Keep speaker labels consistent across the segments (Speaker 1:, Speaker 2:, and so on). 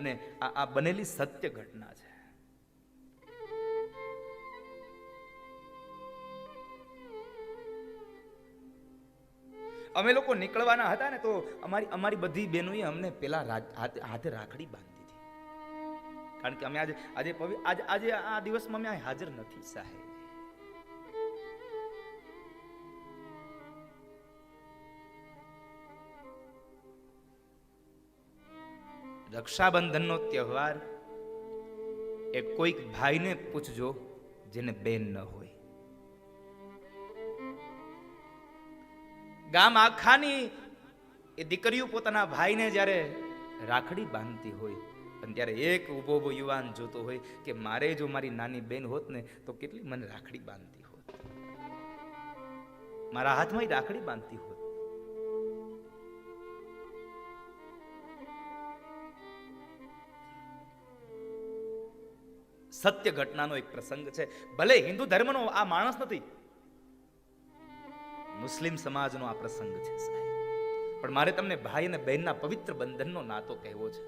Speaker 1: અને આ આ બનેલી સત્ય ઘટના છે. અમે લોકો નીકળવાના હતા ને તો અમારી અમારી બધી બહેનોએ અમને પેલા હાથે રાખડી બાંધી હતી કારણ કે અમે આજે આજે આજે આજે આ દિવસમાં અમે હાજર નથી સાહેબ. રક્ષાબંધનનો તહેવાર એ કોઈક ભાઈને પૂછજો જેને બેન ન હોય. ગામ આખાની એ દીકરીઓ પોતાના ભાઈને જ્યારે રાખડી બાંધતી હોય, અને ત્યારે એક ઊભો ઊભો યુવાન જોતો હોય કે મારે જો મારી નાની બેન હોત ને, તો કેટલી મને રાખડી બાંધતી હોત. મારા હાથમાં રાખડી બાંધતી હોત. સત્ય ઘટનાનો એક પ્રસંગ છે. ભલે હિન્દુ ધર્મનો આ માણસ નથી, મુસ્લિમ સમાજનો આ પ્રસંગ છે પણ મારે તમને ભાઈ અને બહેનના પવિત્ર બંધનનો નાતો કહેવો છે.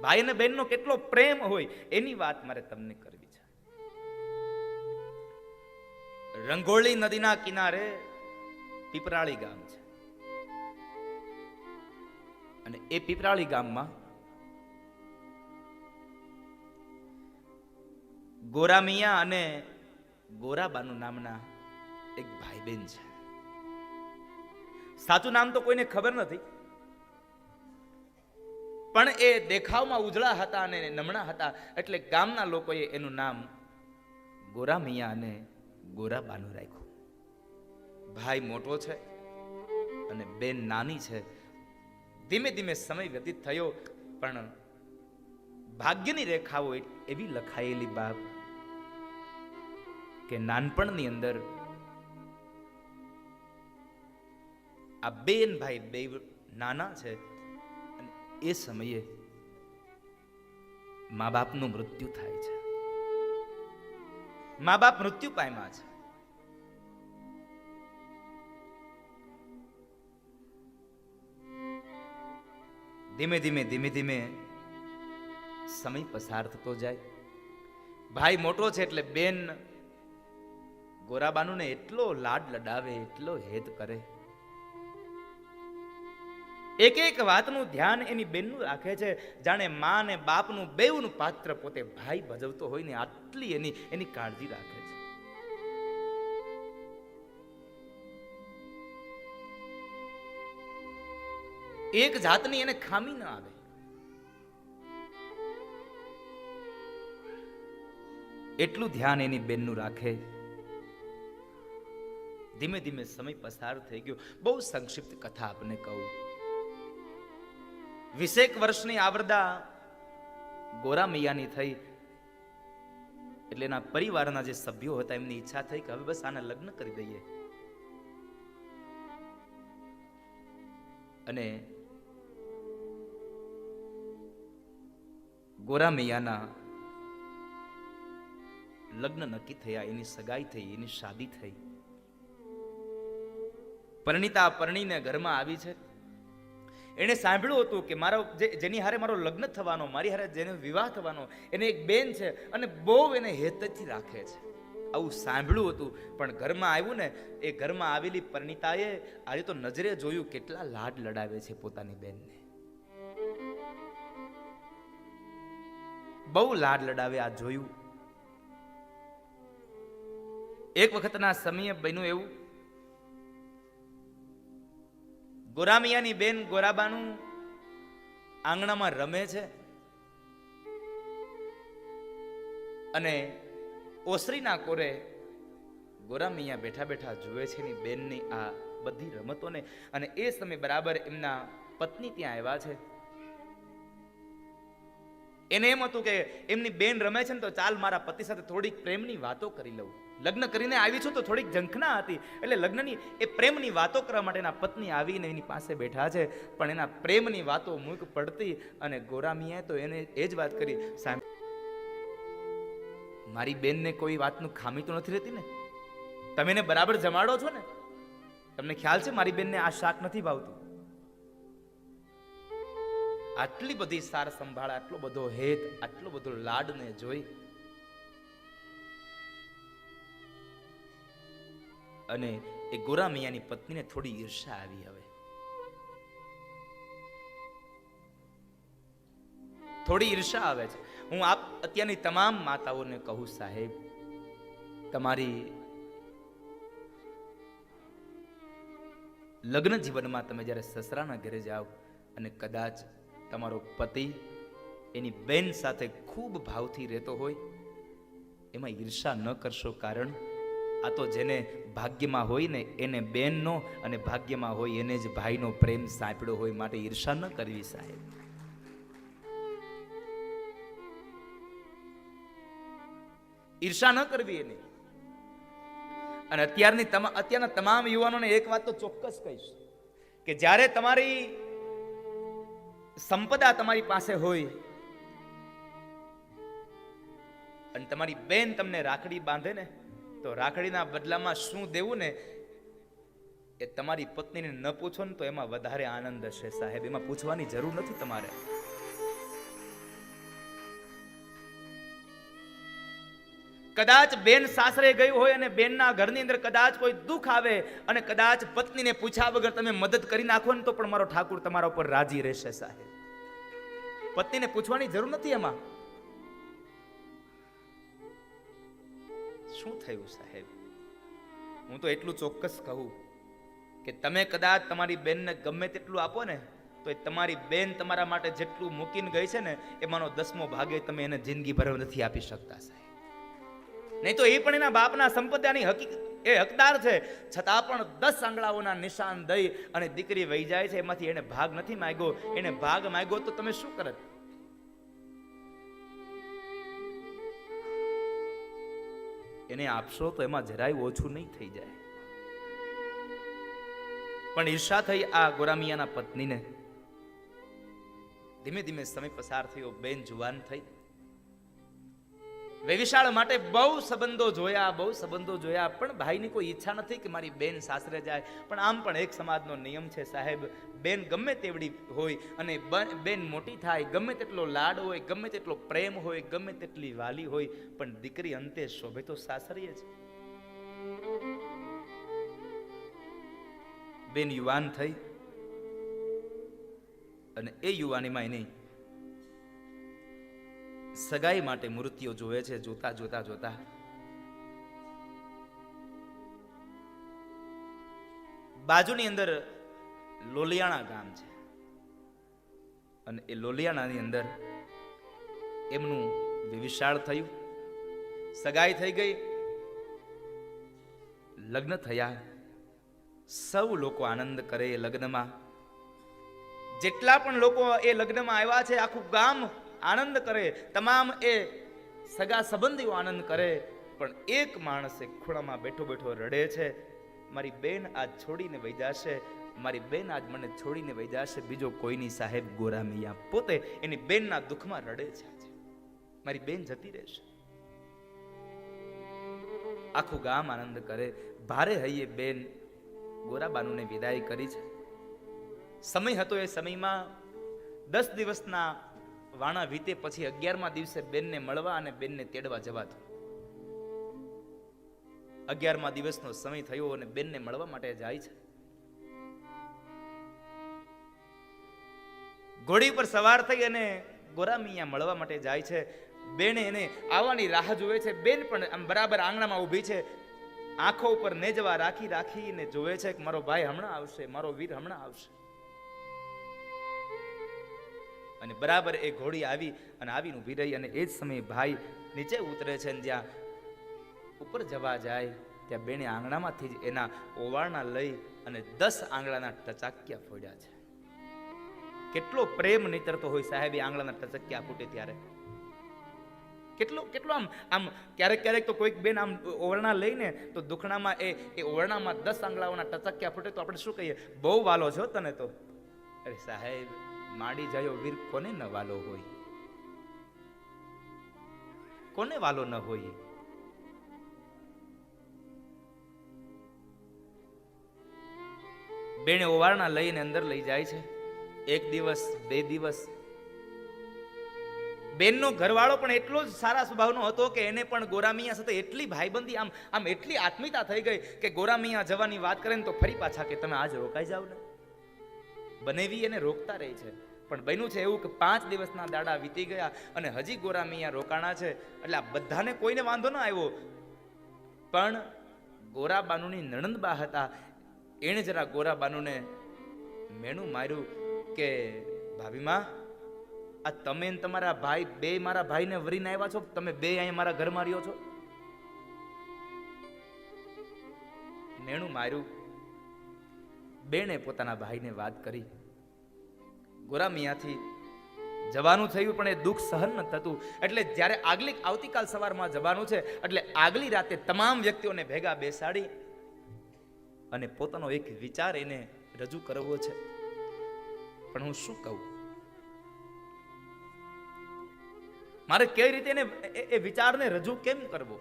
Speaker 1: ભાઈ અને બહેનનો કેટલો પ્રેમ હોય એની વાત મારે તમને કરવી છે. રંગોળી નદીના કિનારે પીપરાળી ગામ છે. અને એ પીપરાળી ગામમાં ગોરામિયા અને ગોરાબાનુ નામના એક ભાઈ બહેન છે. સાચું નામ તો કોઈને ખબર નથી, પણ એ દેખાવમાં ઉજળા હતા અને નમણા હતા એટલે ગામના લોકોએ એનું નામ ગોરામિયા અને ગોરાબાનું રાખ્યું. ભાઈ મોટો છે અને બેન નાની છે. ધીમે ધીમે સમય વ્યતીત થયો, પણ ભાગ્યની રેખાઓ એવી લખાયેલી બાપ કે નાનપણની અંદર આ બેન ભાઈ બે નાના છે અને એ સમયે મા બાપનું મૃત્યુ થાય છે. મા બાપ મૃત્યુ પામ્યા છે. ધીમે ધીમે ધીમે ધીમે સમય પસાર થતો જાય. ભાઈ મોટો છે એટલે બેન ગોરાબાનુને એટલો લાડ લડાવે, એટલો હેત કરે. એક એક વાતનું ધ્યાન એની બેનનું રાખે છે. જાણે મા ને બાપનું બેવનું પાત્ર પોતે ભાઈ ભજવતો હોય ને આટલી એની એની કાળજી રાખે છે. એક જાતની એને ખામી ન આવે. એટલું ધ્યાન એની બેનનું રાખે. ધીમે ધીમે સમય પસાર થઈ ગયો. બહુ સંક્ષિપ્ત કથા આપને કહું. વીસેક વર્ષની આવરદા ગોરા મૈયાની થઈ. એટલે એના પરિવારના જે સભ્યો હતા, એમની ઈચ્છા થઈ કે હવે બસ આના લગ્ન કરી દઈએ. અને ગોરા મૈયાના લગ્ન નક્કી થયા. એની સગાઈ થઈ, એની શાદી થઈ. પરણિતા પરણીને ઘરમાં આવી છે. એણે સાંભળ્યું હતું કે મારો જેની હારે મારો લગ્ન થવાનો, મારી હારે જેનો વિવાહ થવાનો, એને એક બેન છે અને બહુ એને હેતથી રાખે છે. આવું સાંભળ્યું હતું, પણ ઘરમાં આવ્યું ને, એ ઘરમાં આવેલી પરણિતાએ આજે તો નજરે જોયું કેટલા લાડ લડાવે છે પોતાની બેનને. બહુ લાડ લડાવે આ જોયું. એક વખતના સમયે બન્યું એવું ગોરામિયાની બેન ગોરાબાનું આંગણામાં રમે છે. અને ઓસરીના કોરે ગોરામિયા બેઠા બેઠા જુએ છે એની બેનની આ બધી રમતોને. અને એ સમય બરાબર એમના પત્ની ત્યાં આવ્યા છે. એને એમ હતું કે એમની બેન રમે છે ને તો ચાલ મારા પતિ સાથે થોડીક પ્રેમની વાતો કરી લઉં. લગ્ન કરીને આવી છું તો થોડીક ઝંખના હતી. એટલે લગ્નની એ પ્રેમની વાતો કરવા માટે એના પત્ની આવીને એની પાસે બેઠા છે. પણ એના પ્રેમની વાતો મૂક પડતી અને ગોરામીએ તો એને એ જ વાત કરી મારી બેનને કોઈ વાતનું ખામી તો નથી રહેતી ને? તમે એને બરાબર જમાડો છો ને? તમને ખ્યાલ છે મારી બેનને આ શાક નથી ભાવતું? આટલી બધી સાર સંભાળ, આટલો બધો હેત, આટલો બધો લાડને જોઈ. અને એ ગોરા મિયાની પત્નીને થોડી ઈર્ષા આવી હવે. થોડી ઈર્ષા આવે છે. હું આપ અત્યારની તમામ માતાઓને કહું સાહેબ, તમારી લગ્ન જીવનમાં તમે જ્યારે સસરાના ઘરે જાઓ અને કદાચ તમારો પતિ એની બેન સાથે ખૂબ ભાવથી રહેતો હોય, એમાં ઈર્ષા ન કરશો કારણ આ તો જેને ભાગ્યમાં હોય ને એને બેનનો અને ભાગ્યમાં હોય એને જ ભાઈનો પ્રેમ સાંપડ્યો હોય માટે ઈર્ષા ન કરવી સાહેબ. ઈર્ષા ન કરવી એની. અને અત્યારની અત્યારના તમામ યુવાનોને એક વાત તો ચોક્કસ કહીશ કે જ્યારે તમારી સંપદા તમારી પાસે હોય અને તમારી બેન તમને રાખડી બાંધે ને, તો રાખડીના બદલામાં શું દેવું ને, એ તમારી પત્નીને ન પૂછો ને તો એમાં વધારે આનંદ હશે સાહેબ. એમાં પૂછવાની જરૂર નથી તમારે. કદાચ બેન સાસરે ગઈ હોય અને બેનના ઘરની અંદર કદાચ કોઈ દુઃખ આવે અને કદાચ પત્નીને પૂછ્યા વગર તમે મદદ કરી નાખો ને તો પણ મારો ઠાકુર તમારા ઉપર રાજી રહેશે સાહેબ. પત્નીને પૂછવાની જરૂર નથી એમાં. શું થયું સાહેબ? હું તો એટલું ચોક્કસ કહું કે તમે કદાચ તમારી બેનને ગમે તેટલું આપો ને, તો એ તમારી બેન તમારા માટે જેટલું મૂકીને ગઈ છે ને, એમાંનો દસમો ભાગે તમે એને જિંદગી ભર નથી આપી શકતા સાહેબ. નહીં તો એ પણ એના બાપના સંપત્તિની હકીકત એ હકદાર છે. છતાં પણ દસ આંગળાઓના નિશાન દઈ અને દીકરી વહી જાય છે. એમાંથી એને ભાગ નથી માગ્યો. એને ભાગ માગ્યો તો તમે શું કરત એને આપશો તો એમાં જરાય ઓછું નહીં થઈ જાય. પણ ઈર્ષા થઈ આ ગોરામિયાના પત્નીને. ધીમે ધીમે સમય પસાર થયો. બેન જુવાન થઈ. વેવિશાળ માટે બહુ સંબંધો જોયા, બહુ સંબંધો જોયા, પણ ભાઈની કોઈ ઈચ્છા નથી કે મારી બેન સાસરે જાય. પણ આમ પણ એક સમાજનો નિયમ છે સાહેબ, બેન ગમે તેવડી હોય અને બેન મોટી થાય, ગમે તેટલો લાડ હોય, ગમે તેટલો પ્રેમ હોય, ગમે તેટલી વાલી હોય, પણ દીકરી અંતે શોભે તો સાસરીએ જ. બેન યુવાન થઈ અને એ યુવાનીમાં એની સગાઈ માટે મૂર્તિઓ જોવે છે, જોતા જોતા જોતા. બાજુની અંદર લોલિયાણા ગામ છે. અને એ લોલિયાણાની અંદર એમનું વિશાળ થયું. સગાઈ થઈ ગઈ. લગ્ન થયા. સૌ લોકો આનંદ કરે એ લગ્નમાં. જેટલા પણ લોકો એ લગ્નમાં આવ્યા છે, આખું ગામ આનંદ કરે, તમામ એ સગા સંબંધીઓ આનંદ કરે, પણ એક માણસ ખૂણામાં બેઠો બેઠો રડે છે, મારી બેન આજ છોડીને વહી જશે, મારી બેન આજ મને છોડીને વહી જશે, બીજો કોઈની સાહેબ ગોરા મિયા પોતે એની બેનના દુઃખમાં રડે છે આજે. મારી બેન જતી રહેશે આખું ગામ આનંદ કરે, ભારે હૈયે બેન, ગોરાબાનુને વિદાય કરી છે સમય હતો એ સમયમાં દસ દિવસના વાણા વીતે પછી અગિયારમા દિવસે બેનને મળવા અને બેનને તેડવા જવાતું અગિયારમા દિવસનો સમય થયો અને બેનને મળવા માટે જાય છે. ઘોડી પર સવાર થઈ અને ગોરામિયા મળવા માટે જાય છે. બેને એને આવવાની રાહ જોવે છે. બેન પણ આમ બરાબર આંગણામાં ઊભી છે. આંખો ઉપર નેજવા રાખી રાખીને જોવે છે કે મારો ભાઈ હમણાં આવશે, મારો વીર હમણાં આવશે. અને બરાબર એ ઘોડી આવી અને આવીને ઊભી રહી અને એ જ સમયે ભાઈ નીચે ઉતરે છે ને જ્યાં ઉપર જવા જાય, ત્યાં બેને આંગણામાંથી જ એના ઓવાળના લઈ અને દસ આંગળાના ટચાક્યા ફોડ્યા છે. કેટલો પ્રેમ નીતરતો હોય સાહેબ એ આંગળાના ટચક્યા ફૂટે ત્યારે. કેટલો કેટલો આમ આમ ક્યારેક ક્યારેક તો કોઈક બેન આમ ઓરણા લઈને તો દુખણામાં એ એ ઓવરણામાં દસ આંગળાઓના ટચક્યા ફૂટે તો આપણે શું કહીએ? બહુ વાલો છો તને તો. અરે સાહેબ માડી જાયો વીર કોને ન વાલો હોય? કોને વાલો ન હોય બેને ઓવારણા લઈને અંદર લઈ જાય છે. એક દિવસ, બે દિવસ. બેનનો ઘરવાળો પણ એટલો જ સારા સ્વભાવનો હતો કે એને પણ ગોરામિયા સાથે એટલી ભાઈબંધી, આમ આમ એટલી આત્મીયતા થઈ ગઈ કે ગોરામિયા જવાની વાત કરે ને તો ફરી પાછા કે તમે આજ રોકાઈ જાવ ને બનેવી એને રોકતા રહી છે. પણ બન્યું છે એવું કે પાંચ દિવસના દાડા વીતી ગયા અને હજી ગોરા મિયા રોકાણા છે. એટલે આ બધાને કોઈને વાંધો ન આવ્યો. પણ ગોરાબાનુની નણંદબા હતા. એણે જરા ગોરાબાનુને મેણું માર્યું કે ભાભીમાં આ તમે તમારા ભાઈ, બે મારા ભાઈને વરીને આવ્યા છો? તમે બે અહીંયા મારા ઘરમાં રહ્યો છો? મેણું માર્યું બેને પોતાના ભાઈને વાત કરી. ગોરામિયાથી જવાનું થયું, પણ એ દુઃખ સહન ન થતું. એટલે જ્યારે આગલી આવતીકાલ સવારમાં જવાનું છે, એટલે આગલી રાતે તમામ વ્યક્તિઓને ભેગા બેસાડી અને પોતાનો એક વિચાર એને રજૂ કરવો છે. પણ હું શું કહું? મારે કઈ રીતે એને એ વિચારને રજૂ કેમ કરવો?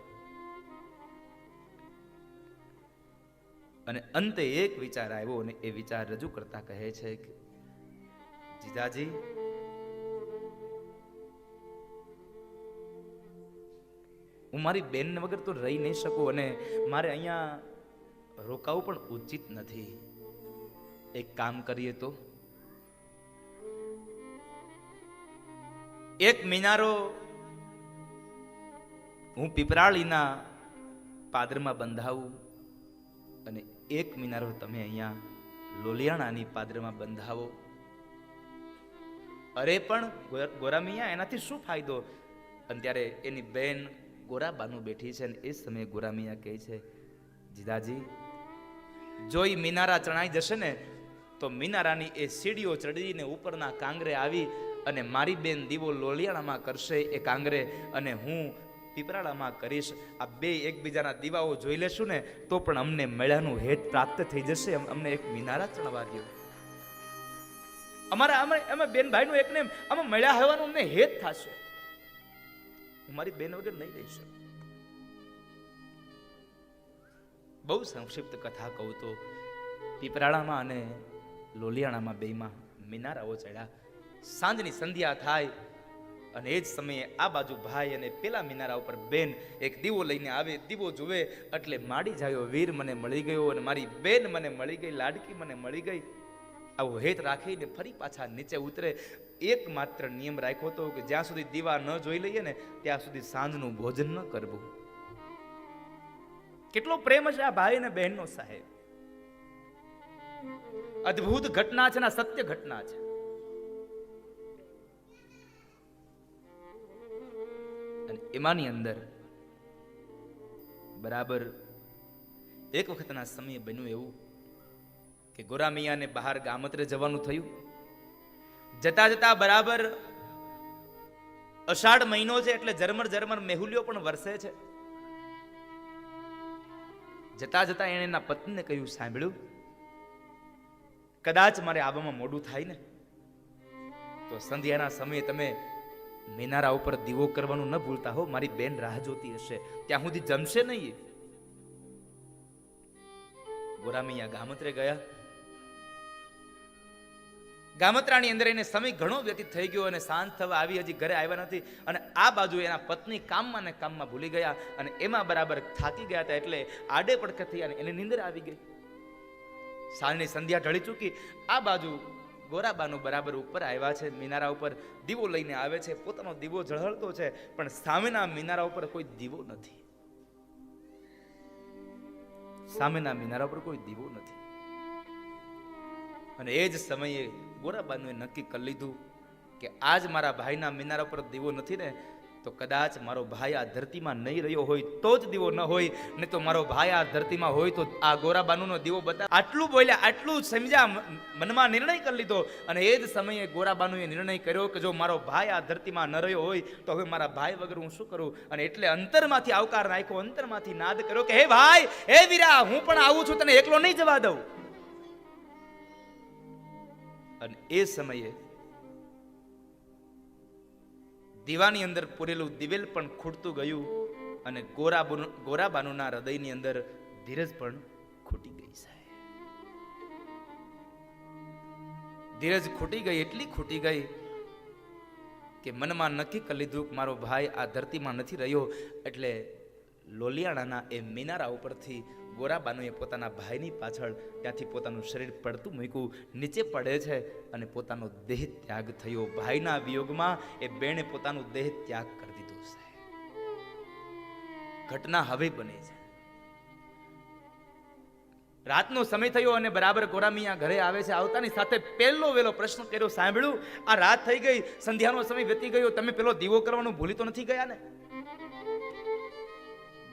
Speaker 1: અને અંતે એક વિચાર આવ્યો અને એ વિચાર રજૂ કરતા કહે છે કે, જીજાજી, હું મારી બેન વગર તો રહી નહીં શકું અને મારે અહીંયા રોકાવું પણ ઉચિત નથી. એક કામ કરીએ તો. એક મિનારો હું પીપરાળીના પાદરમાં બંધાવું અને એક મિનારો તમે અહીંયા લોલિયાણાની પાદરમાં બંધાવો. અરે પણ ગોરામિયા, એનાથી શું ફાયદો? અને ત્યારે એની બેન ગોરાબાનું બેઠી છે અને એ સમયે ગોરામિયા કહે છે, જીદાજી, જો એ મિનારા ચણાઈ જશે ને, તો મિનારાની એ સીડીઓ ચડીને ઉપરના કાંગરે આવી અને મારી બેન દીવો લોલિયાણામાં કરશે એ કાંગરે અને હું પીપરાળામાં કરીશ. આ બે એકબીજાના દીવાઓ જોઈ લેશું ને, તો પણ અમને મેળાનું હેત પ્રાપ્ત થઈ જશે. અમને એક મિનારા ચણવા દો અમારા, અમે અમે ભાઈનું એકને અમે મળ્યા હોવાનું અમને હેત થશે. હું મારી બેન વગર નહીં રહી શકું. બહુ સંક્ષિપ્ત કથા કહું તો, પીપરાળામાં અને લોલિયાણામાં બેમાં મિનારાઓ ચડ્યા. સાંજની સંધ્યા થાય અને એ જ સમયે આ બાજુ ભાઈ અને પેલા મિનારા ઉપર બેન એક દીવો લઈને આવે, દીવો જુએ એટલે માડી જાયો વીર મને મળી ગયો અને મારી બેન મને મળી ગઈ, લાડકી મને મળી ગઈ. આવું હેત રાખીને ફરી પાછા નીચે ઉતરે. એકમાત્ર નિયમ રાખ્યો હતો કે જ્યાં સુધી દીવા ન જોઈ લઈએ ને, ત્યાં સુધી સાંજનું ભોજન ન કરવું. કેટલો પ્રેમ છે આ ભાઈ અને બહેનનો સાહેબ. અદ્ભુત ઘટના છે ને સત્ય ઘટના છે. એમાંની અંદર. બરાબર. એક વખતના સમયે બન્યું એવું કે ગોરામિયાને બહાર ગામત્રે જવાનું થયું. જતા જતા બરાબર અષાઢ મહિનો છે એટલે જરમર જરમર મેહુલિયો પણ વરસે છે. જતા જતા એણે એના પત્નીને કહ્યું, સાંભળ્યું? કદાચ મારે આવવામાં મોડું થાય ને? તો સંધ્યાના સમયે તમે મિનારા ઉપર દીવો કરવાનું ન ભૂલતા હો, મારી બેન રાહ જોતી હશે. ત્યાં સુધી જમશે નહીં. ગોરામૈયા ગામત્રે ગયા. ગામત્રાની અંદર એને સમય ઘણો વ્યતીત થઈ ગયો અને શાંત થવા આવી, હજી ઘરે આવ્યા નથી. અને આ બાજુ એના પત્ની કામમાં ને કામમાં ભૂલી ગયા અને એમાં બરાબર થાકી ગયા હતા એટલે આડે પડખે થઈ અને એને નીંદર આવી ગઈ. સાંજની સંધ્યા ઢળી ચૂકી. આ બાજુ ગોરાબાનું બરાબર ઉપર આવ્યા છે, મિનારા ઉપર દીવો લઈને આવે છે, પોતાનો દીવો ઝળહળતો છે, પણ સામેના મિનારા ઉપર કોઈ દીવો નથી. સામેના મિનારા ઉપર કોઈ દીવો નથી. અને એ જ સમયે ગોરાબાનુએ નક્કી કરી લીધું કે આજ મારા ભાઈના મિનારા પર દીવો નથી ને તો કદાચ મારો ભાઈ આ ધરતીમાં નહીં રહ્યો હોય તો જ દીવો ન હોય ને તો મારો ભાઈ આ ધરતીમાં હોય તો આ ગોરાબાનુનો દીવો બતા આટલું બોલ્યા, આટલું સમજ્યા મનમાં નિર્ણય કરી લીધો અને એ જ સમયે ગોરાબાનુએ નિર્ણય કર્યો કે જો મારો ભાઈ આ ધરતીમાં ન રહ્યો હોય, તો હવે મારા ભાઈ વગર હું શું કરું? અને એટલે અંતરમાંથી આવકાર નાખ્યો, અંતરમાંથી નાદ કર્યો કે, હે ભાઈ, હે વીરા, હું પણ આવું છું, તને એકલો નહીં જવા દઉં. અને એ સમયે દીવાની અંદર પૂરેલું દિવેલ પણ ખૂટતું ગયું અને ગોરા ગોરાબાનુના હૃદયની અંદર ધીરજ પણ ખૂટી ગઈ સાહેબ. ધીરજ ખૂટી ગઈ, એટલી ખૂટી ગઈ કે મનમાં નક્કી કરી લીધું કે મારો ભાઈ આ ધરતીમાં નથી રહ્યો, એટલે લોલિયાણાના એ મિનારા ઉપરથી ગોરાબાનુએ પોતાના ભાઈની પાછળ ત્યાંથી પોતાનું શરીર પડતું મૂક્યું. નીચે પડે છે અને પોતાનો દેહ ત્યાગ થયો. ભાઈના વિયોગમાં એ બેણે પોતાનું દેહ ત્યાગ કરી દીધો છે ઘટના હવે બને છે. રાતનો સમય થયો અને બરાબર ગોરામિયા ઘરે આવે છે. આવતાની સાથે પહેલો વેલો પ્રશ્ન કર્યો. સાંભળ્યું? આ રાત થઈ ગઈ. સંધ્યાનો સમય વીતી ગયો. તમે પેલો દીવો કરવાનું ભૂલી તો નથી ગયા ને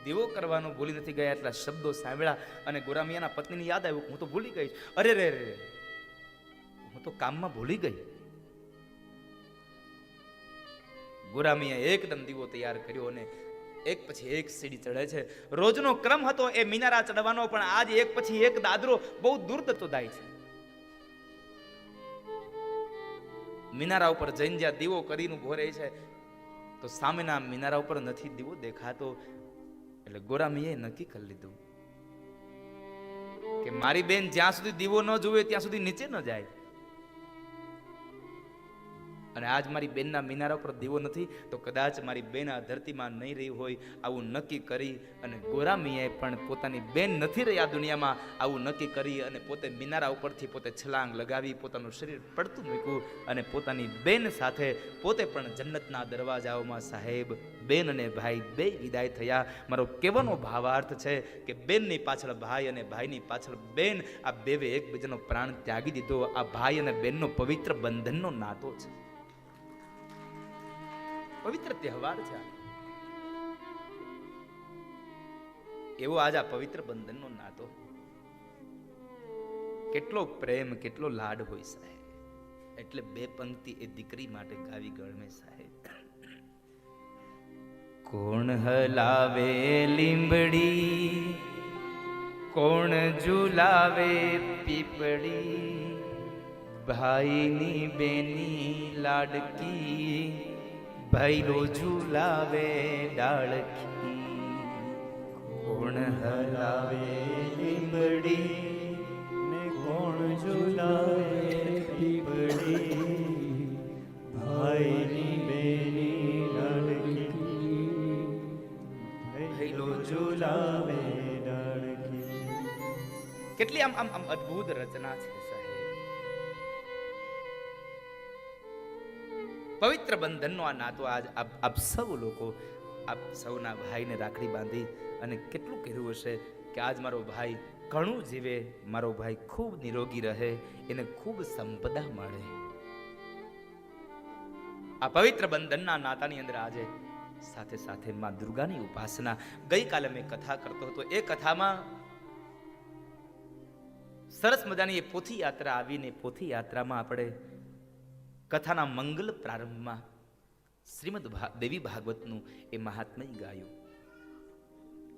Speaker 1: દીવો કરવાનું ભૂલી નથી ગયા એટલા શબ્દો સાંભળ્યા અને ગોરામિયાના પત્નીની યાદ આવ્યું હું તો ભૂલી ગઈ અરે રે રે હું તો કામમાં ભૂલી ગઈ. ગોરામિયા એકદમ દીવો તૈયાર કર્યો અને એક પછી એક સીડી ચડે છે. રોજનો ક્રમ હતો એ મિનારા ચડવાનો, પણ આજ એક પછી એક દાદરો બહુ દૂર થતો જાય છે. મિનારા ઉપર જઈને જ્યાં દીવો કરીને ઊભો છે, તો સામેના મિનારા ઉપર નથી દીવો દેખાતો. એટલે ગોરામીએ નક્કી કરી લીધું કે મારી બેન જ્યાં સુધી દીવો ન જોવે ત્યાં સુધી નીચે ન જાય. અને આજ મારી બેનના મિનારા ઉપર દીવો નથી, તો કદાચ મારી બેન આ ધરતીમાં નહીં રહી હોય, આવું નક્કી કરી અને ગોરામીએ પણ પોતાની બેન નથી રહી આ દુનિયામાં, આવું નક્કી કરી અને પોતે મિનારા ઉપરથી પોતે છલાંગ લગાવી, પોતાનું શરીર પડતું મૂક્યું અને પોતાની બેન સાથે પોતે પણ જન્નતના દરવાજાઓમાં, સાહેબ, બેન અને ભાઈ બે વિદાય થયા. મારો કહેવાનો ભાવાર્થ છે કે બેનની પાછળ ભાઈ અને ભાઈની પાછળ બેન આ બેવે એકબીજાનો પ્રાણ ત્યાગી દીધો. આ ભાઈ અને બેનનો પવિત્ર બંધનનો નાતો છે. પવિત્ર તહેવાર છે એવો આજ આ પવિત્ર બંધનનો નાતો. કેટલો પ્રેમ, કેટલો લાડ હોય સાહેબ. એટલે બે પંક્તિ એ દીકરી માટે ગાવી ગળમે સાહેબ. કોણ હલાવે લીંબડી? કોણ ઝુલાવે પીપળી? ભાઈની બેની લાડકી ભૈરો ઝુલાવે ડાળખી. કોણ હલાવે લીંબડી
Speaker 2: ને કોણ ઝુલાવે પીપળી? ભાઈની બેની ડાળખી. ભૈલો ઝુલાવે ડાળખી.
Speaker 1: કેટલી આમ આમ આમ અદ્ભુત રચના છે પવિત્ર બંધનનો આ નાતો આજ આપ સૌ લોકો, આપ સૌના ભાઈને રાખડી બાંધી અને કેટલું કહેવું હશે કે આજ મારો ભાઈ ઘણું જીવે, મારો ભાઈ ખૂબ નિરોગી રહે, એને ખૂબ સંપદા મળે. આ પવિત્ર બંધનના નાતાની અંદર આજે સાથે સાથે માં દુર્ગાની ઉપાસના. ગઈકાલે મેં કથા કરતો હતો. એ કથામાં સરસ મજાની એ પોથી યાત્રા આવીને પોથી યાત્રામાં આપણે કથાના મંગલ પ્રારંભમાં શ્રીમદ દેવી ભાગવતનું એ મહાત્મય ગાયું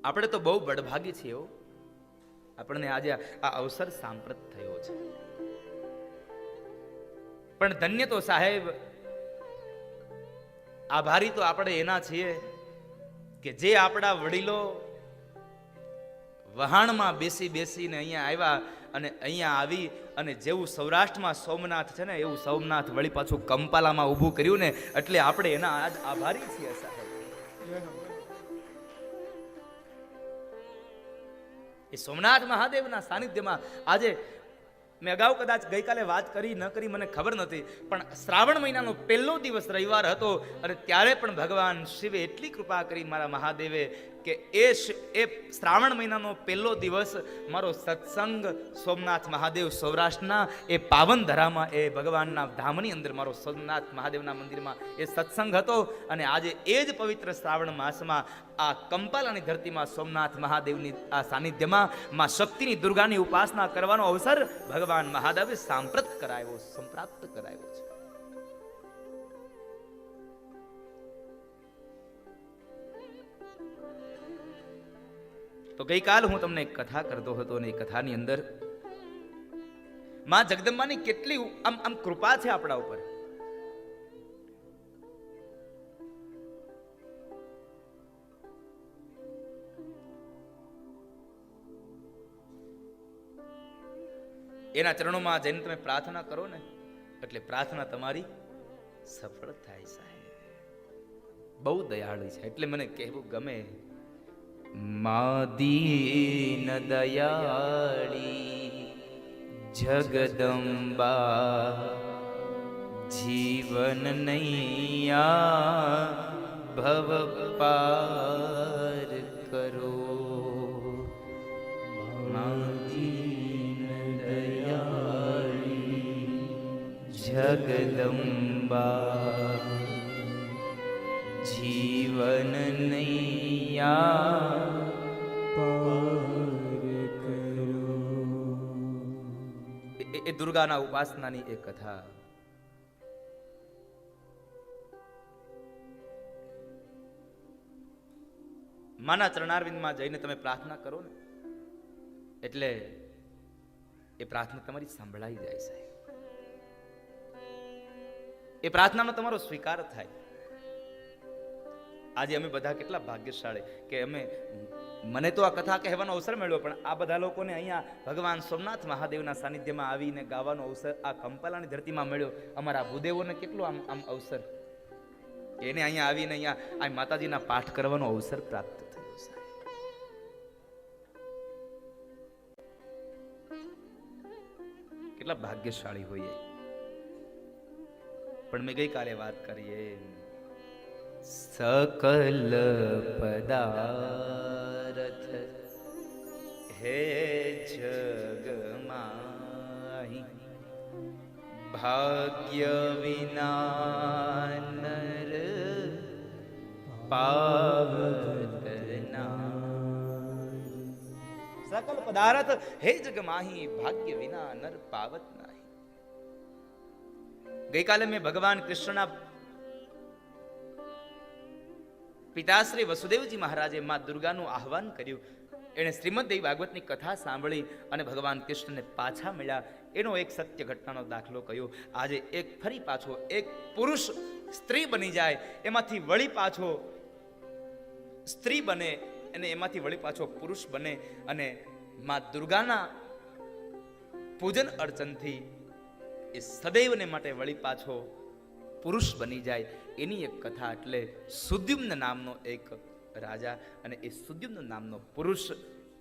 Speaker 1: આપણે તો બહુ બડભાગી છીએ. આપણને આજે આ અવસર સાંપ્રત થયો છે પણ ધન્ય તો સાહેબ, આભારી તો આપણે એના છીએ કે જે આપણા વડીલો વહાણમાં બેસી બેસીને અહીંયા આવ્યા અને અહીંયા આવી અને જેવું સૌરાષ્ટ્રમાં સોમનાથ છે ને, એવું સોમનાથ વળી પાછું કંપાલામાં ઊભું કર્યું ને, એટલે આપણે એના આજ આભારી છીએ સાહેબ. એ સોમનાથ મહાદેવના સાનિધ્યમાં આજે મેં અગાઉ કદાચ ગઈકાલે વાત કરી, ન કરી, મને ખબર નથી પણ શ્રાવણ મહિનાનો પહેલો દિવસ રવિવાર હતો, અને ત્યારે પણ ભગવાન શિવે એટલી કૃપા કરી મારા મહાદેવે કે એ એ શ્રાવણ મહિનાનો પહેલો દિવસ મારો સત્સંગ સોમનાથ મહાદેવ સૌરાષ્ટ્રના, એ પાવન ધરામાં એ ભગવાનના ધામની અંદર મારો સોમનાથ મહાદેવના મંદિરમાં એ સત્સંગ હતો. અને આજે એ જ પવિત્ર શ્રાવણ માસમાં આ કંપાલાની ધરતીમાં સોમનાથ મહાદેવની આ સાનિધ્યમાં માં શક્તિની દુર્ગાની ઉપાસના કરવાનો અવસર ભગવાન મહાદેવે સાંપ્રત કરાયો સંપ્રાપ્ત કરાયો છે. તો ગઈકાલ હું તમને એક કથા કરતો હતો અને એ કથાની અંદરમાં જગદંબાની કેટલી આમ આમ કૃપા છે આપણા ઉપર. એના ચરણોમાં જઈને તમે પ્રાર્થના કરો ને, એટલે પ્રાર્થના તમારી સફળ થાય સાહેબ. બહુ દયાળુ છે. એટલે મને કહેવું ગમે માદીન દયાળી જગદંબા જીવન નૈયા ભવ પાર કરો માદીન દયાળી જગદંબા જીવન નૈયા એ- એ દુર્ગાના ઉપાસનાની એક કથા. માના ચરણારવિંદમાં જઈને તમે પ્રાર્થના કરો ને, એટલે એ પ્રાર્થના તમારી સંભળાઈ જાય સાહેબ. એ પ્રાર્થનાનો તમારો સ્વીકાર થાય. આજે અમે બધા કેટલા ભાગ્યશાળી કે અમે મને તો આ કથા કહેવાનો અવસર મળ્યો, પણ આ બધા લોકોને અહીંયા ભગવાન સોમનાથ મહાદેવના સાનિધ્યમાં આવીને ગાવાનો અવસર આ કંપાલાની ધરતીમાં મળ્યો. અમારા ભૂદેવોને કેટલો આમ આમ અવસર? એને અહીંયા આવીને અહીંયા આ માતાજીના પાઠ કરવાનો અવસર પ્રાપ્ત થયો કેટલા ભાગ્યશાળી હોઈએ. પણ મેં ગઈકાલે વાત કરીએ. સકલ પદાર્થ હે જગમાહી ભાગ્ય વિના નર પાવતના. સકલ પદાર્થ, હે જગમાહી ભાગ્ય વિના નર પાવત નાહી. ગઈકાલે મેં ભગવાન કૃષ્ણના પિતાશ્રી વસુદેવજી મહારાજે મા દુર્ગાનું આહવાન કર્યું. એણે શ્રીમદ દેવી ભાગવતની કથા સાંભળી અને ભગવાન કૃષ્ણને પાછા મળ્યા. એનો એક સત્ય ઘટનાનો દાખલો કહ્યો આજે એક ફરી પાછો એક પુરુષ સ્ત્રી બની જાય. એમાંથી વળી પાછો સ્ત્રી બને અને એમાંથી વળી પાછો પુરુષ બને અને મા દુર્ગાના પૂજન અર્ચનથી એ સદૈવને માટે વળી પાછો પુરુષ બની જાય એની એક કથા એટલે સુદ્યુમ્ન નામનો એક રાજા અને એ સુદ્યુમ્ન નામનો પુરુષ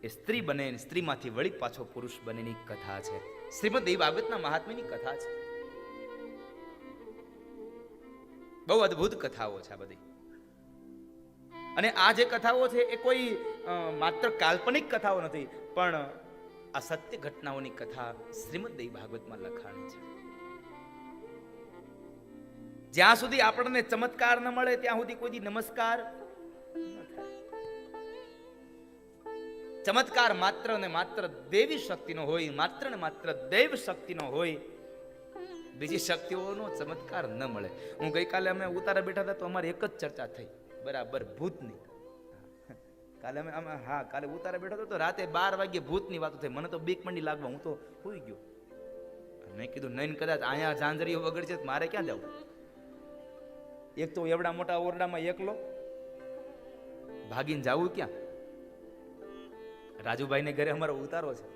Speaker 1: એ સ્ત્રી બને સ્ત્રીમાંથી વળી પાછો પુરુષ બનેની કથા છે. શ્રીમદ ભાગવતના મહાત્મ્યની કથા છે. બહુ અદ્ભુત કથાઓ છે આ બધી. અને આ જે કથાઓ છે એ કોઈ માત્ર કાલ્પનિક કથાઓ નથી, પણ આ સત્ય ઘટનાઓની કથા શ્રીમદ દેવી ભાગવતમાં લખાણી છે. જ્યાં સુધી આપણને ચમત્કાર ન મળે, ત્યાં સુધી કોઈ નમસ્કાર ચમત્કાર માત્ર ને માત્ર દેવી શક્તિનો હોય, માત્ર ને માત્ર દૈવ શક્તિનો હોય, બીજી શક્તિઓનો ચમત્કાર ન મળે. હું ગઈકાલે અમે ઉતારા બેઠા હતા તો અમારી એક જ ચર્ચા થઈ. બરાબર, ભૂતની. કાલે અમે અમે હા, કાલે ઉતારા બેઠો હતો તો રાતે બાર વાગ્યે ભૂતની વાતો થઈ. મને તો બીક મંડી લાગવા, હું તો હોઈ ગયો. મેં કીધું નહીં કદાચ અહીંયા ઝાંઝરીઓ વગર છે મારે ક્યાં જવું? એક તો એવડા મોટા ઓરડામાં એકલો. ભાગીને જાવું ક્યાં? રાજુભાઈને ઘરે અમારો ઉતારો છે.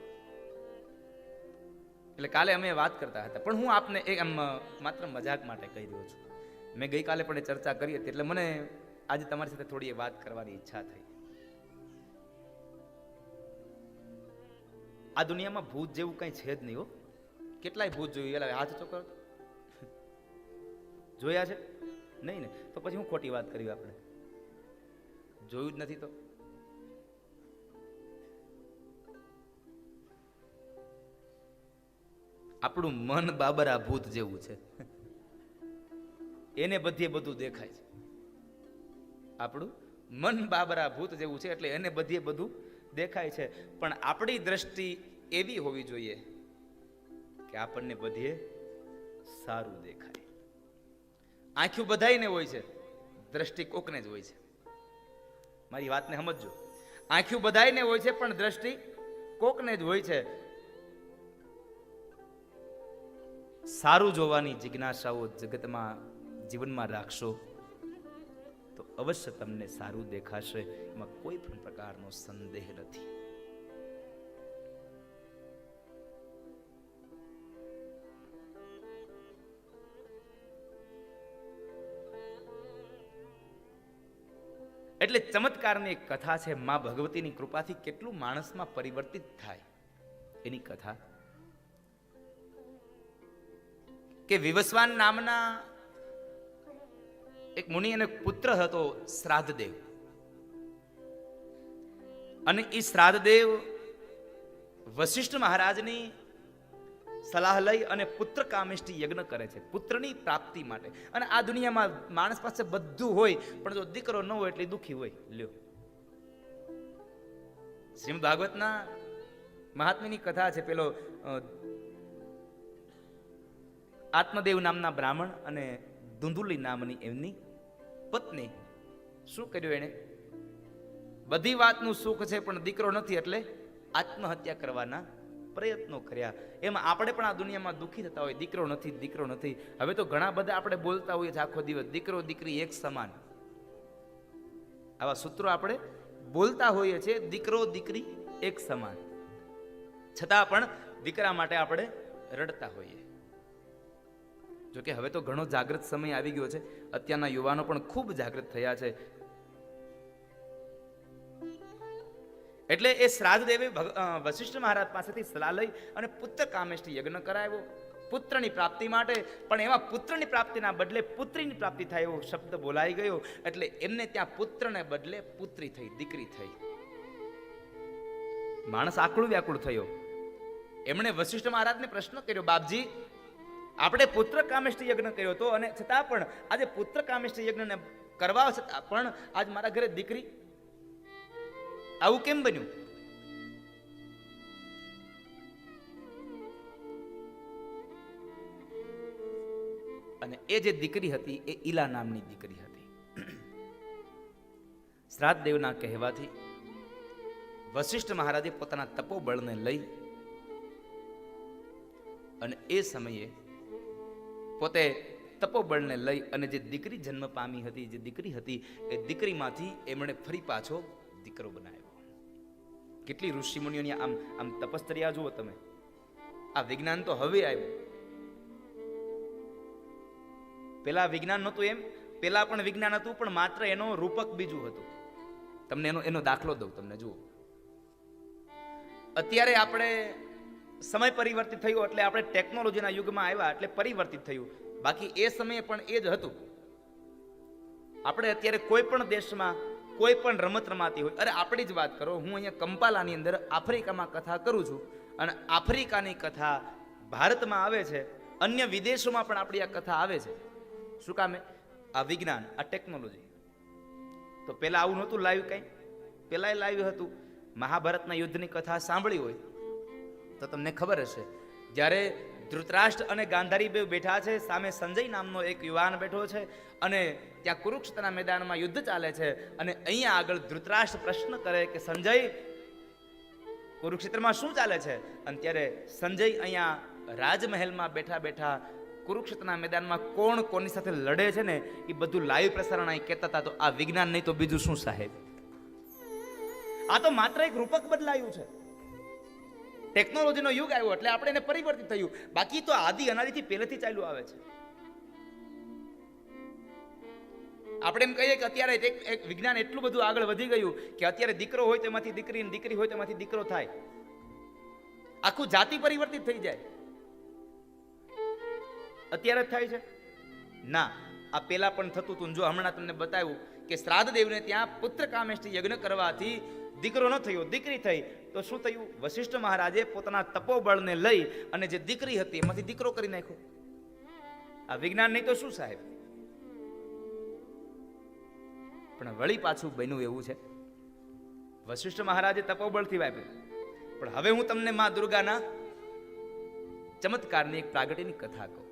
Speaker 1: એટલે કાલે અમે વાત કરતા હતા. પણ હું આપને એક આમ માત્ર મજાક માટે કહી રહ્યો છું. મેં ગઈકાલે પણ એ ચર્ચા કરી હતી, એટલે મને આજે તમારી સાથે થોડી એ વાત કરવાની ઈચ્છા થઈ. આ દુનિયામાં ભૂત જેવું કંઈ છે જ નહીં હો. કેટલાય ભૂત જોયું? એટલે હાથ તો જોયા છે? નહીં ને તો પછી હું ખોટી વાત કરી આપણે? જોયું જ નથી તો? આપણું મન બાબરા ભૂત જેવું છે. એને બધે બધું દેખાય છે. આપણું મન બાબરા ભૂત જેવું છે એટલે એને બધીએ બધું દેખાય છે. પણ આપણી દ્રષ્ટિ એવી હોવી જોઈએ કે આપણને બધીએ સારું દેખાય. આંખ્યું બધાઈને હોય છે. દ્રષ્ટિ કોકને જ હોય છે. મારી વાતને સમજજો. આંખ્યું બધાઈને હોય છે, પણ દ્રષ્ટિ કોકને જ હોય છે. સારું જોવાની જિજ્ઞાસાઓ જગતમાં જીવનમાં રાખશો તો અવશ્ય તમને સારું દેખાશે. એમાં કોઈ પણ પ્રકારનો સંદેહ નથી. એટલે ચમત્કારની એક કથા છે, મા ભગવતીની કૃપાથી કેટલું માણસમાં પરિવર્તિત થાય. એની કથા. કે વિવસ્વાન નામના એક મુનિ અને પુત્ર હતો શ્રાદ્ધદેવ. અને એ શ્રાદ્ધદેવ વશિષ્ઠ મહારાજની સલાહ લઈ અને પુત્ર કામિષ્ઠી યજ્ઞ કરે છે, પુત્રની પ્રાપ્તિ માટે. અને આ દુનિયામાં માણસ પાસે બધું હોય, પણ જો દીકરો ન હોય એટલે દુઃખી હોય. લ્યો. શ્રીમદ ભાગવતના મહાત્મ્યની કથા છે પેલો આત્મદેવ નામના બ્રાહ્મણ અને ધુંધુલી નામની એમની પત્ની. શું કર્યું એણે? બધી વાતનું સુખ છે, પણ દીકરો નથી એટલે આત્મહત્યા કરવાના પ્રયત્નો કર્યા. એમાં આપણે પણ આ દુનિયામાં દુઃખી થતા હોય. દીકરો નથી દીકરો નથી. હવે તો ઘણા બધા આપણે બોલતા હોઈએ આખો દિવસ, દીકરો, દીકરી એક સમાન. આવા સૂત્રો આપણે બોલતા હોઈએ છીએ, દીકરો, દીકરી એક સમાન. છતાં પણ દીકરા માટે આપણે રડતા હોઈએ. જોકે હવે તો ઘણો જાગૃત સમય આવી ગયો છે. અત્યારના યુવાનો પણ ખૂબ જાગૃત થયા છે. એટલે એ શ્રાદ્ધ દેવે વશિષ્ઠ મહારાજ પાસેથી સલાહ લઈ અને પુત્ર કામેષ્ઠી યજ્ઞ કરાવ્યો. પુત્રની પ્રાપ્તિ માટે, પણ એમાં પુત્રની પ્રાપ્તિના બદલે પુત્રીની પ્રાપ્તિ થાય એવો શબ્દ બોલાઈ ગયો, એટલે એમને ત્યાં પુત્રને બદલે પુત્રી થઈ, દીકરી થઈ. માણસ આકળું વ્યાકુળ થયો. એમણે વશિષ્ઠ મહારાજને પ્રશ્ન કર્યો, બાપજી, આપણે પુત્ર કામેષ્ઠી યજ્ઞ કર્યો હતો અને છતાં પણ આજે પુત્ર કામેષ્ઠી યજ્ઞને કરવા છતાં પણ આજ મારા ઘરે દીકરી આવું કેમ બન્યું અને એ જે દીકરી હતી, એ ઈલા નામની દીકરી હતી. શ્રાદ્ધ દેવના કહેવાથી વશિષ્ઠ મહારાજે પોતાના તપોબળને લઈ અને એ સમયે પોતે તપોબળને લઈ અને જે દીકરી જન્મ પામી હતી, જે દીકરી હતી, એ દીકરીમાંથી એમણે ફરી પાછો દીકરો બનાવ્યો. કેટલી ઋષિમુનિઓની આમ આમ તપસ્તર્યા જુઓ તમે. આ વિજ્ઞાન તો હવે આવ્યું. પેલા વિજ્ઞાન નહોતું એમ, પેલા પણ વિજ્ઞાન હતું, પણ માત્ર એનો રૂપક બીજું હતું. તમને એનો એનો દાખલો દઉં તમને, જુઓ. અત્યારે આપણે સમય પરિવર્તિત થયો એટલે આપણે ટેકનોલોજીના યુગમાં આવ્યા એટલે પરિવર્તિત થયું. બાકી એ સમયે પણ એ જ હતું. આપણે અત્યારે કોઈ પણ દેશમાં કોઈ પણ રમત રમાતી હોય, અરે આપણી જ વાત કરો, હું અહીંયા કંપાલાની અંદર આફ્રિકામાં કથા કરું છું અને આફ્રિકાની કથા ભારતમાં આવે છે, અન્ય વિદેશોમાં પણ આપણી આ કથા આવે છે. શું કામે આ વિજ્ઞાન, આ ટેકનોલોજી. તો પહેલાં આવું નહોતું લાવ્યું કાંઈ? પહેલાં લાવ્યું હતું. મહાભારતના યુદ્ધની કથા સાંભળી હોય તો તમને ખબર હશે. જ્યારે ધૃતરાષ્ટ્ર અને ગાંધારી બે બેઠા છે. સામે સંજય નામનો એક યુવાન બેઠો છે અને ત્યાં કુરુક્ષેત્રના મેદાનમાં યુદ્ધ ચાલે છે. અને અહીંયા આગળ ધૃતરાષ્ટ્ર પ્રશ્ન કરે કે, સંજય, કુરુક્ષેત્રમાં શું ચાલે છે? અને ત્યારે સંજય અહીંયા રાજમહેલમાં બેઠા બેઠા કુરુક્ષેત્રના મેદાનમાં કોણ કોની સાથે લડે છે ને, એ બધું લાઈવ પ્રસારણ અહીં કહેતા હતા. તો આ વિજ્ઞાન નહીં તો બીજું શું સાહેબ? આ તો માત્ર એક રૂપક બદલાયું છે. ટેકનોલોજીનો યુગ આવ્યો એટલે આપણે એને પરિવર્તિત થયું. બાકી તો આદિ અનાદિથી પહેલેથી ચાલુ આવે છે. આપણે એમ કહીએ કે અત્યારે એક વિજ્ઞાન એટલું બધું આગળ વધી ગયું કે અત્યારે દીકરો હોય તેમાંથી દીકરી દીકરી હોય તેમાંથી દીકરો થાય. આખું જાતિ પરિવર્તિત થઈ જાય. અત્યારે જ થાય છે? ના, આ પેલા પણ થતું હતું જો હમણાં તમને બતાવ્યું કે શ્રાદ્ધ દેવને ત્યાં પુત્ર કામેષ્ટિ યજ્ઞ કરવાથી દીકરો ન થયો, દીકરી થઈ, તો શું થયું? વશિષ્ઠ મહારાજે પોતાના તપોબળને લઈ અને જે દીકરી હતી, એમાંથી દીકરો કરી નાખ્યો. આ વિજ્ઞાન નહીં તો શું સાહેબ? પણ વળી પાછું બન્યું એવું છે. વશિષ્ઠ મહારાજે તપોબળથી વાપ્યું પણ હવે હું તમને મા દુર્ગાના ચમત્કારની એક પ્રાગટ્યની કથા કહું.